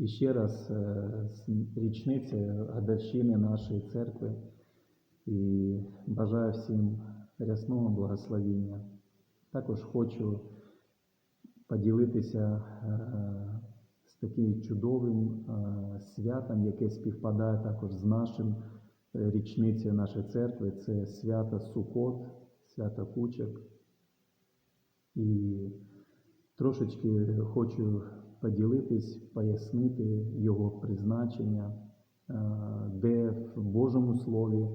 І ще раз е, з річниці годовщини нашої церкви і бажаю всім рясного благословіння. Також хочу поділитися е, з таким чудовим е, святом, яке співпадає також з нашим річницею нашої церкви. Це свято Сукот, свято Кучок. І трошечки хочу поділитись, пояснити його призначення, е, де в Божому Слові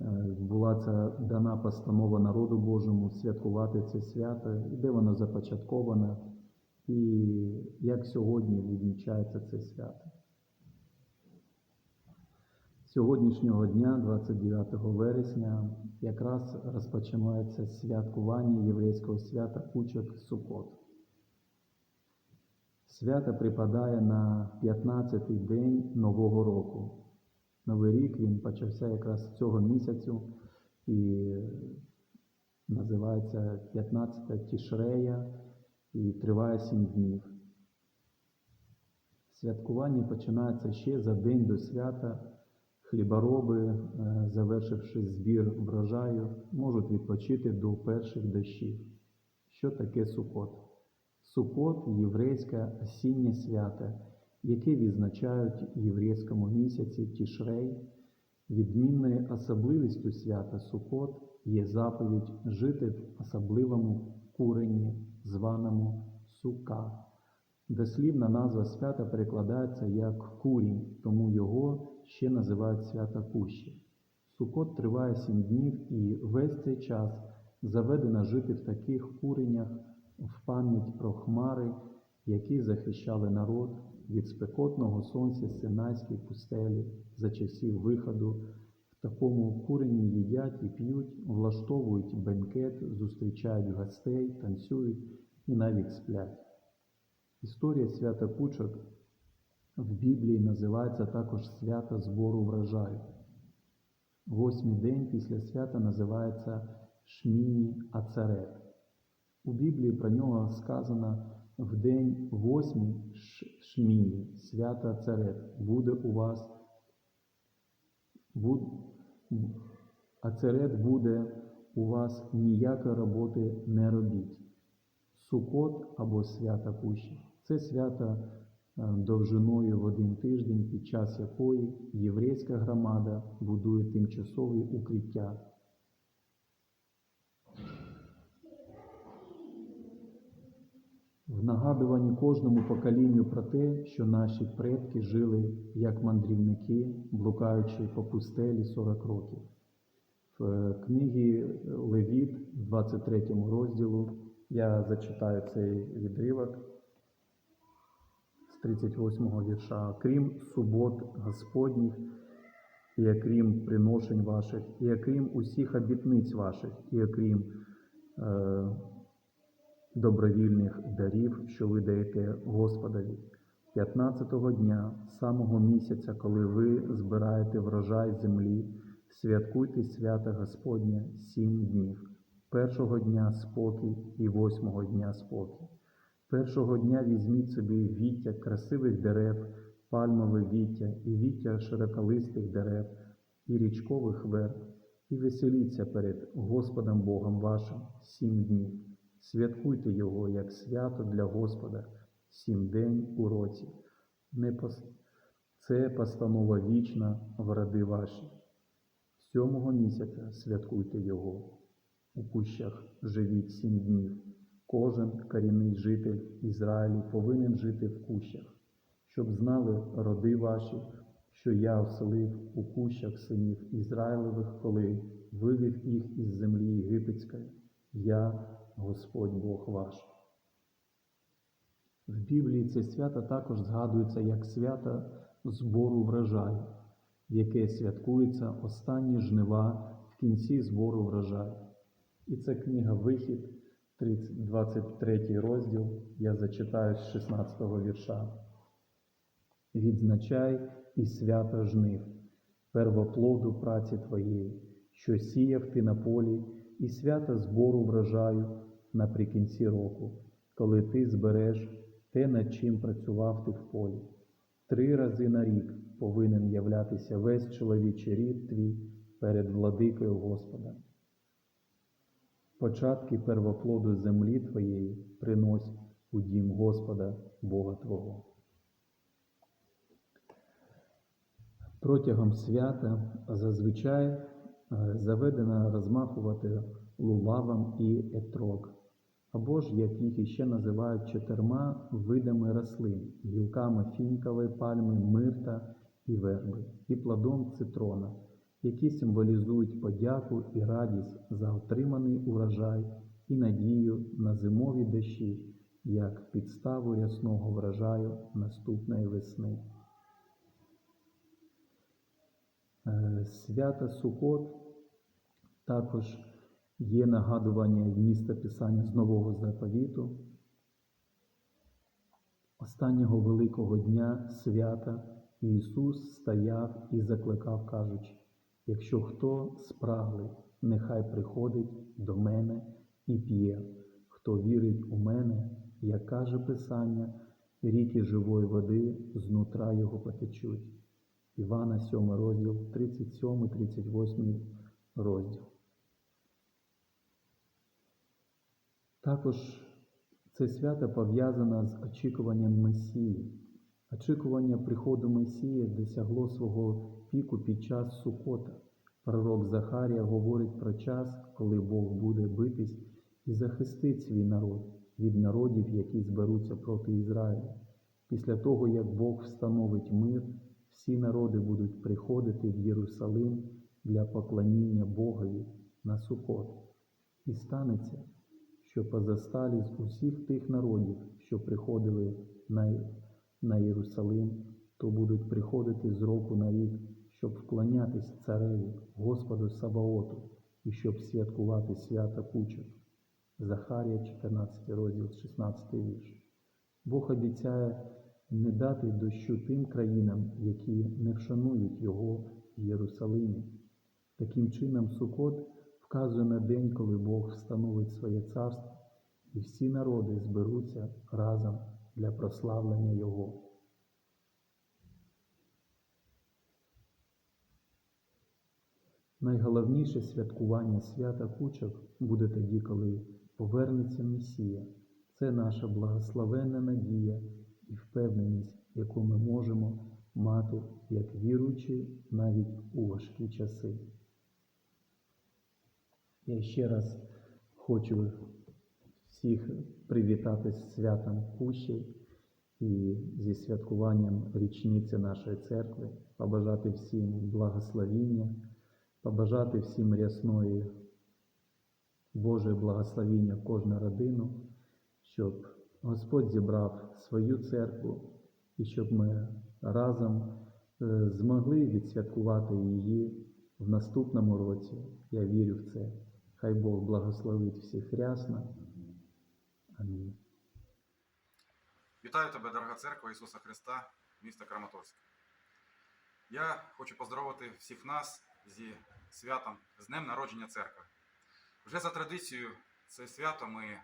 е, була ця дана постанова народу Божому святкувати це свято, де воно започатковане, і як сьогодні відмічається це свято. Сьогоднішнього дня, 29 вересня, якраз розпочинається святкування єврейського свята Кучок Сукот. Свято припадає на 15-й день Нового року. Новий рік він почався якраз цього місяцю і називається 15-та Тішрея і триває 7 днів. Святкування починається ще за день до свята. Хлібороби, е, завершивши збір врожаю, можуть відпочити до перших дощів. Що таке Сукот? Сукот єврейське осіннє свято, яке відзначають єврейському місяці Тішрей. Відмінною особливістю свята Сукот є заповідь жити в особливому курені, званому сука. Дослівна назва свята перекладається як курінь, тому його ще називають свята Кущі. Сукот триває сім днів і весь цей час заведено жити в таких куренях в пам'ять про хмари, які захищали народ від спекотного сонця Синайській пустелі за часів виходу. В такому курені їдять і п'ють, влаштовують бенкет, зустрічають гостей, танцюють і навіть сплять. Історія свята Кучок в Біблії називається також свято збору врожаю. Восьмий день після свята називається Шміні Ацарет. У Біблії про нього сказано в день восьмий Шміні, свято Ацарет, буде у вас, буд, Ацарет буде у вас ніякої роботи не робіть. Сукот або свята Кущі це свято довжиною в один тиждень, під час якої єврейська громада будує тимчасові укриття. В нагадуванні кожному поколінню про те, що наші предки жили як мандрівники, блукаючи по пустелі 40 років. В книгі Левіт, 23 розділу, я зачитаю цей відривок з 38 го вірша. Крім субот Господніх, і окрім приношень ваших, і окрім усіх обітниць ваших, і окрім е, добровільних дарів, що ви даєте Господові. 15-го дня, самого місяця, коли ви збираєте врожай землі, святкуйте свято Господнє сім днів. Першого дня спокій і восьмого дня спокій. Першого дня візьміть собі віття красивих дерев, пальмове віття і віття широколистих дерев, і річкових верб, і веселіться перед Господом Богом вашим сім днів. Святкуйте Його як свято для Господа сім день у році. Не пос... Це постанова вічна в роди ваші. Сьомого місяця святкуйте Його. У кущах живіть сім днів. Кожен корінний житель Ізраїлю повинен жити в кущах, щоб знали роди ваші, що я оселив у кущах синів Ізраїлевих, коли вивів їх із землі єгипетської. Я Господь Бог ваш. В Біблії це свято також згадується як свято збору врожаю, яке святкуються останні жнива в кінці збору врожаю. І це книга Вихід, 23 розділ, я зачитаю з 16 вірша. Відзначай і свято жнив, первоплоду праці твоєї, що сіяв ти на полі, і свято збору врожаю наприкінці року, коли ти збереш те, над чим працював ти в полі. Три рази на рік повинен являтися весь чоловічий рід твій перед владикою Господа. Початки первоплоду землі твоєї принось у дім Господа Бога Твого. Протягом свята зазвичай е, заведено розмахувати лулавом і етрог, або ж, як їх іще називають чотирма видами рослин гілками фінькової пальми, мирта і верби, і плодом цитрона, які символізують подяку і радість за отриманий урожай і надію на зимові дощі, як підставу рясного врожаю наступної весни. Е, Свято Сукот також є нагадування міста Писання з Нового Заповіту, останнього великого дня свята Ісус стояв і закликав, кажучи, якщо хто спраглий, нехай приходить до мене і п'є, хто вірить у мене, як каже Писання, ріки живої води знутра його потечуть. Івана 7 розділ, 37-38 розділ. Також це свято пов'язане з очікуванням Месії. Очікування приходу Месії досягло свого піку під час Сукота. Пророк Захарія говорить про час, коли Бог буде битись і захистить свій народ від народів, які зберуться проти Ізраїля. Після того, як Бог встановить мир, всі народи будуть приходити в Єрусалим для поклоніння Богові на Сукот. І станеться, що позасталі з усіх тих народів, що приходили на, на Єрусалим, то будуть приходити з року на рік, щоб вклонятись цареві, Господу Саваоту, і щоб святкувати свята кучок. Захарія, 14 розділ, 16 вірш. Бог обіцяє не дати дощу тим країнам, які не вшанують його в Єрусалимі. Таким чином, Сукот вказує на день, коли Бог встановить своє царство, і всі народи зберуться разом для прославлення Його. Найголовніше святкування свята кучок буде тоді, коли повернеться Месія. Це наша благословенна надія і впевненість, яку ми можемо мати як віруючі навіть у важкі часи. Я ще раз хочу всіх привітати з святом Кущі і зі святкуванням річниці нашої церкви, побажати всім благословіння, побажати всім рясної Божої благословіння кожну родину, щоб Господь зібрав свою церкву і щоб ми разом е, змогли відсвяткувати її в наступному році. Я вірю в це. Хай Бог благословить всіх рясно. Амінь. Вітаю тебе, дорога церква Ісуса Христа, міста Краматорськ. Я хочу поздоровити всіх нас зі святом, з Днем народження церкви. Вже за традицією це свято ми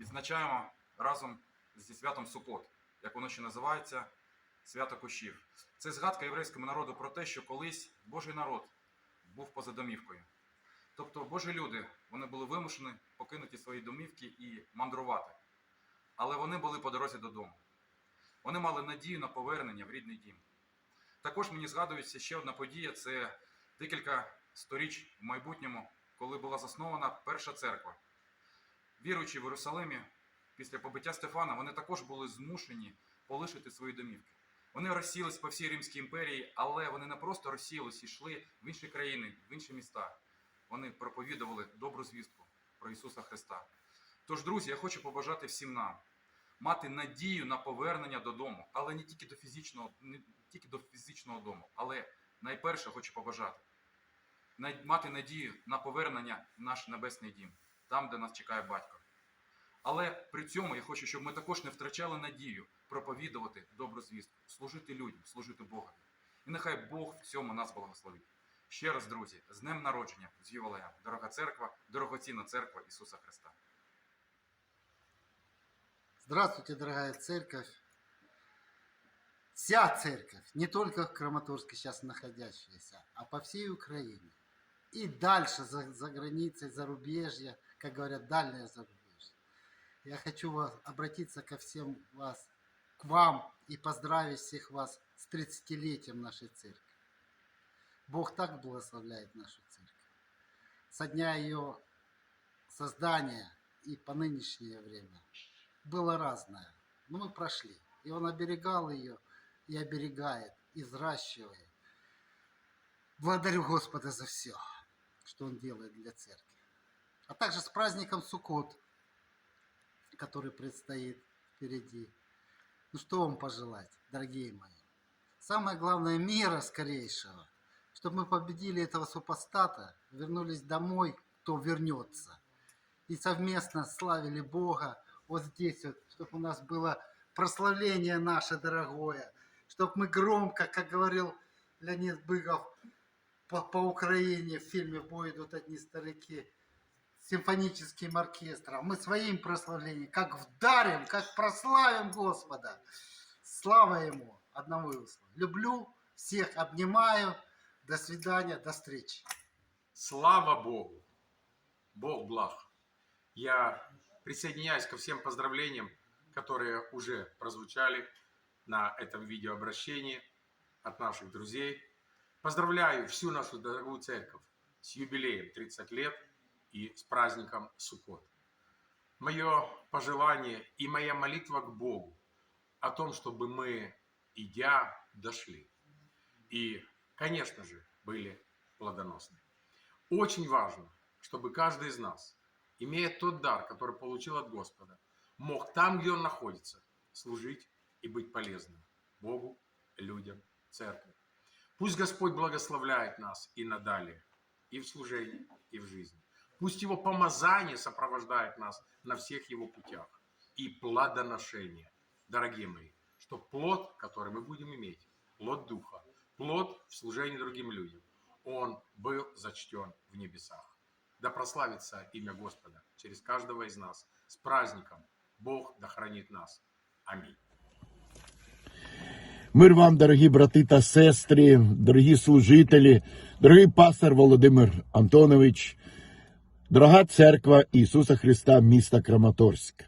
відзначаємо разом зі святом Сукот, як воно ще називається свято Кущів. Це згадка єврейському народу про те, що колись Божий народ був поза домівкою. Тобто Божі люди вони були вимушені покинути свої домівки і мандрувати. Але вони були по дорозі додому. Вони мали надію на повернення в рідний дім. Також мені згадується ще одна подія це декілька сторіч в майбутньому, коли була заснована перша церква. Віруючи в Єрусалимі, після побиття Стефана, вони також були змушені полишити свої домівки. Вони розсілись по всій Римській імперії, але вони не просто розсілись і йшли в інші країни, в інші міста. Вони проповідували добру звістку про Ісуса Христа. Тож, друзі, я хочу побажати всім нам мати надію на повернення додому, але не тільки до фізичного, не тільки до фізичного дому, але найперше хочу побажати мати надію на повернення в наш небесний дім, там, де нас чекає батько. Але при цьому я хочу, щоб ми також не втрачали надію проповідувати добру звістку, служити людям, служити Богові. І нехай Бог в цьому нас благословить. Ще раз, друзі, з Днем народження, з ювілеєм, дорога церква, дорогоцінна церква Ісуса Христа. Здравствуйте, дорогая церковь. вся церковь, не только в Краматорске сейчас находящаяся, а по всей Украине. И дальше, за, за границей, зарубежья, как говорят, дальнее зарубежье. Я хочу вас, обратиться ко всем вас, к вам и поздравить всех вас с 30-летием нашей церкви. Бог так благословляет нашу церковь. Со дня ее создания и по нынешнее время было разное. Но мы прошли. И он оберегал ее и оберегает, и взращивает. Благодарю Господа за все, что Он делает для церкви. А также с праздником Суккот, который предстоит впереди. Ну что вам пожелать, дорогие мои? Самое главное мира скорейшего, чтобы мы победили этого супостата, вернулись домой, кто вернется. И совместно славили Бога вот здесь вот, чтобы у нас было прославление наше дорогое, чтобы мы громко, как говорил Леонид Быков, по, по Украине в фильме «В бой идут одни старики» симфоническим оркестром. Мы своим прославлением, как вдарим, как прославим Господа. Слава Ему, одному Его славу. Люблю, всех обнимаю. До свидания, до встречи. Слава Богу! Бог благ. Я присоединяюсь ко всем поздравлениям, которые уже прозвучали на этом видеообращении от наших друзей. Поздравляю всю нашу дорогую церковь с юбилеем 30 лет и с праздником Суккот. Мое пожелание и моя молитва к Богу о том, чтобы мы, идя, дошли. И, конечно же, были плодоносны. Очень важно, чтобы каждый из нас, имея тот дар, который получил от Господа, мог там, где он находится, служить и быть полезным Богу, людям, церкви. Пусть Господь благословляет нас и надалее, и в служении, и в жизни. Пусть Его помазание сопровождает нас на всех Его путях. И плодоношение, дорогие мои, что плод, который мы будем иметь, плод Духа, плод в служении другим людям, он был зачтен в небесах. Да прославится имя Господа через каждого из нас. С праздником! Бог да хранит нас. Аминь. Мир вам, дорогі брати та сестри, дорогі служителі, дорогий пастор Володимир Антонович, дорога церква Ісуса Христа міста Краматорськ.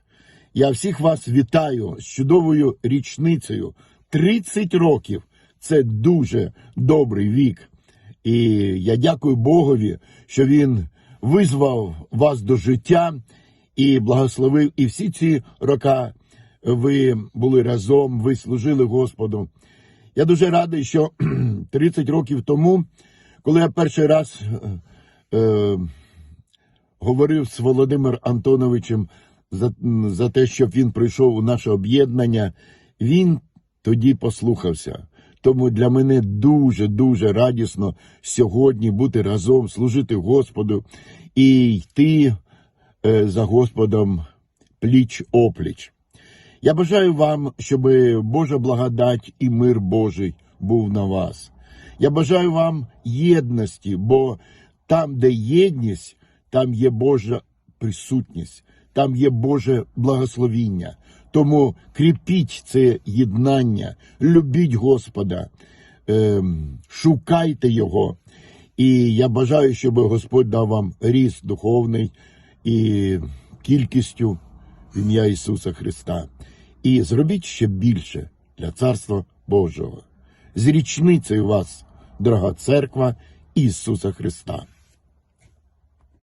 Я всіх вас вітаю з чудовою річницею. 30 років це дуже добрий вік. І я дякую Богові, що Він визвав вас до життя і благословив. І всі ці роки ви були разом, ви служили Господу. Я дуже радий, що 30 років тому, коли я перший раз е, говорив з Володимиром Антоновичем за, за те, щоб він прийшов у наше об'єднання, він тоді послухався. Тому для мене дуже дуже радісно сьогодні бути разом, служити Господу і йти е, за Господом пліч опліч. Я бажаю вам, щоб Божа благодать і мир Божий був на вас. Я бажаю вам єдності, бо там, де єдність, там є Божа присутність, там є Боже благословіння. Тому кріпіть це єднання, любіть Господа, ем, шукайте Його. І я бажаю, щоб Господь дав вам ріст духовний і кількістю в ім'я Ісуса Христа. І зробіть ще більше для Царства Божого. З річницею вас, дорога церква Ісуса Христа.